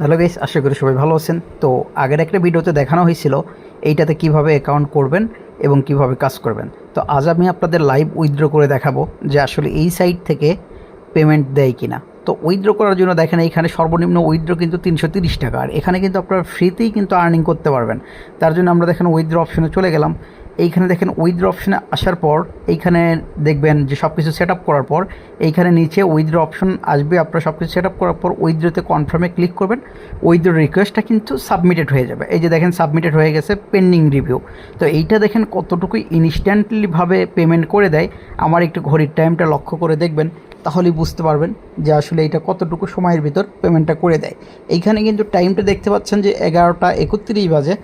Hello guys আশা করি সবাই ভালো আছেন। তো আগের একটা ভিডিওতে দেখানো হয়েছিল এইটাতে কীভাবে অ্যাকাউন্ট করবেন এবং কীভাবে কাজ করবেন। তো আজ আমি আপনাদের লাইভ উইথড্র করে দেখাবো যে আসলে এই সাইট থেকে পেমেন্ট দেয় কিনা। তো উইথড্র করার জন্য দেখেন এইখানে সর্বনিম্ন উইথড্র কিন্তু তিনশো তিরিশ টাকা। আর এখানে কিন্তু আপনারা ফ্রিতেই কিন্তু আর্নিং করতে পারবেন। তার জন্য আমরা দেখেন উইথড্র অপশনে চলে গেলাম। এইখানে দেখেন উইথড্র অপশনে আসার পর, এইখানে দেখবেন যে সব কিছু সেট করার পর, এইখানে নিচে উইথড্র অপশন আসবে। আপনারা সব কিছু সেট করার পর উইথড্রতে কনফার্মে ক্লিক করবেন। উইথড্র রিকোয়েস্টটা কিন্তু সাবমিটেড হয়ে যাবে। এই যে দেখেন সাবমিটেড হয়ে গেছে পেন্ডিং রিভিউ তো এইটা দেখেন কতটুকু ইনস্ট্যান্টলিভাবে পেমেন্ট করে দেয়। আমার একটু ঘড়ির টাইমটা লক্ষ্য করে দেখবেন, তাহলেই বুঝতে পারবেন যে আসলে এইটা কতটুকু সময়ের ভিতর পেমেন্টটা করে দেয়। এইখানে কিন্তু টাইমটা দেখতে পাচ্ছেন যে এগারোটা একত্রিশ বাজে।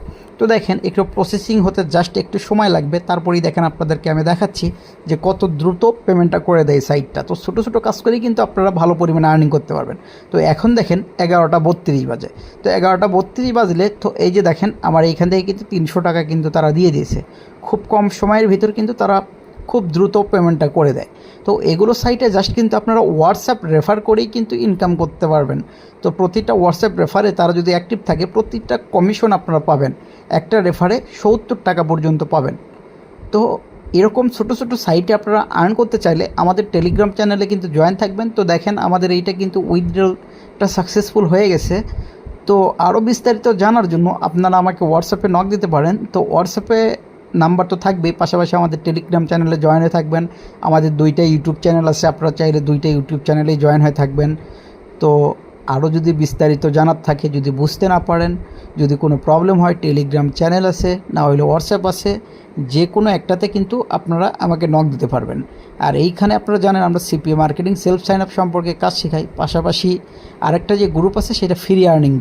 তো দেখেন, একটু প্রসেসিং হতে জাস্ট একটু সময় লাগবে। তারপরেই দেখেন আপনাদেরকে আমি দেখাচ্ছি যে কত দ্রুত পেমেন্টটা করে দেয় সাইটটা তো ছোটো ছোটো কাজ করেই কিন্তু আপনারা ভালো পরিমাণে আর্নিং করতে পারবেন। তো এখন দেখেন, এগারোটা বত্রিশ বাজে। তো এগারোটা বত্রিশ বাজলে তো এই যে দেখেন, আমার এইখান থেকে কিন্তু তিনশো টাকা কিন্তু তারা দিয়ে দিয়েছে। খুব কম সময়ের ভিতর কিন্তু তারা খুব দ্রুত পেমেন্টটা করে দেয়। তো এগুলো সাইটে জাস্ট কিন্তু আপনারা হোয়াটসঅ্যাপ রেফার করেই কিন্তু ইনকাম করতে পারবেন। তো প্রতিটা হোয়াটসঅ্যাপ রেফারে তারা যদি অ্যাক্টিভ থাকে, প্রতিটা কমিশন আপনারা পাবেন। একটা রেফারে সত্তর টাকা পর্যন্ত পাবেন। তো এরকম ছোটো ছোটো সাইটে আপনারা আর্ন করতে চাইলে আমাদের টেলিগ্রাম চ্যানেলে কিন্তু জয়েন থাকবেন। তো দেখেন আমাদের এইটা কিন্তু উইথড্রলটা সাকসেসফুল হয়ে গেছে। তো আরও বিস্তারিত জানার জন্য আপনারা আমাকে হোয়াটসঅ্যাপে নক দিতে পারেন। তো হোয়াটসঅ্যাপে নাম্বার তো থাকবেই পাশাপাশি আমাদের টেলিগ্রাম চ্যানেলে জয়েন হয়ে থাকবেন। আমাদের দুইটা ইউটিউব চ্যানেল আছে, আপনারা চাইলে দুইটা ইউটিউব চ্যানেলেই জয়েন হয়ে থাকবেন। তো আরও যদি বিস্তারিত জানার থাকে, যদি বুঝতে না পারেন, যদি কোনো প্রবলেম হয় টেলিগ্রাম চ্যানেল আছে, না হলে হোয়াটসঅ্যাপ আছে যে কোনো একটাতে কিন্তু আপনারা আমাকে নক দিতে পারবেন। আর এইখানে আপনারা জানেন, আমরা CPA marketing self sign up সম্পর্কে কাজ শেখাই। পাশাপাশি আরেকটা যে গ্রুপ আছে, সেটা ফ্রি আর্নিং গ্রুপ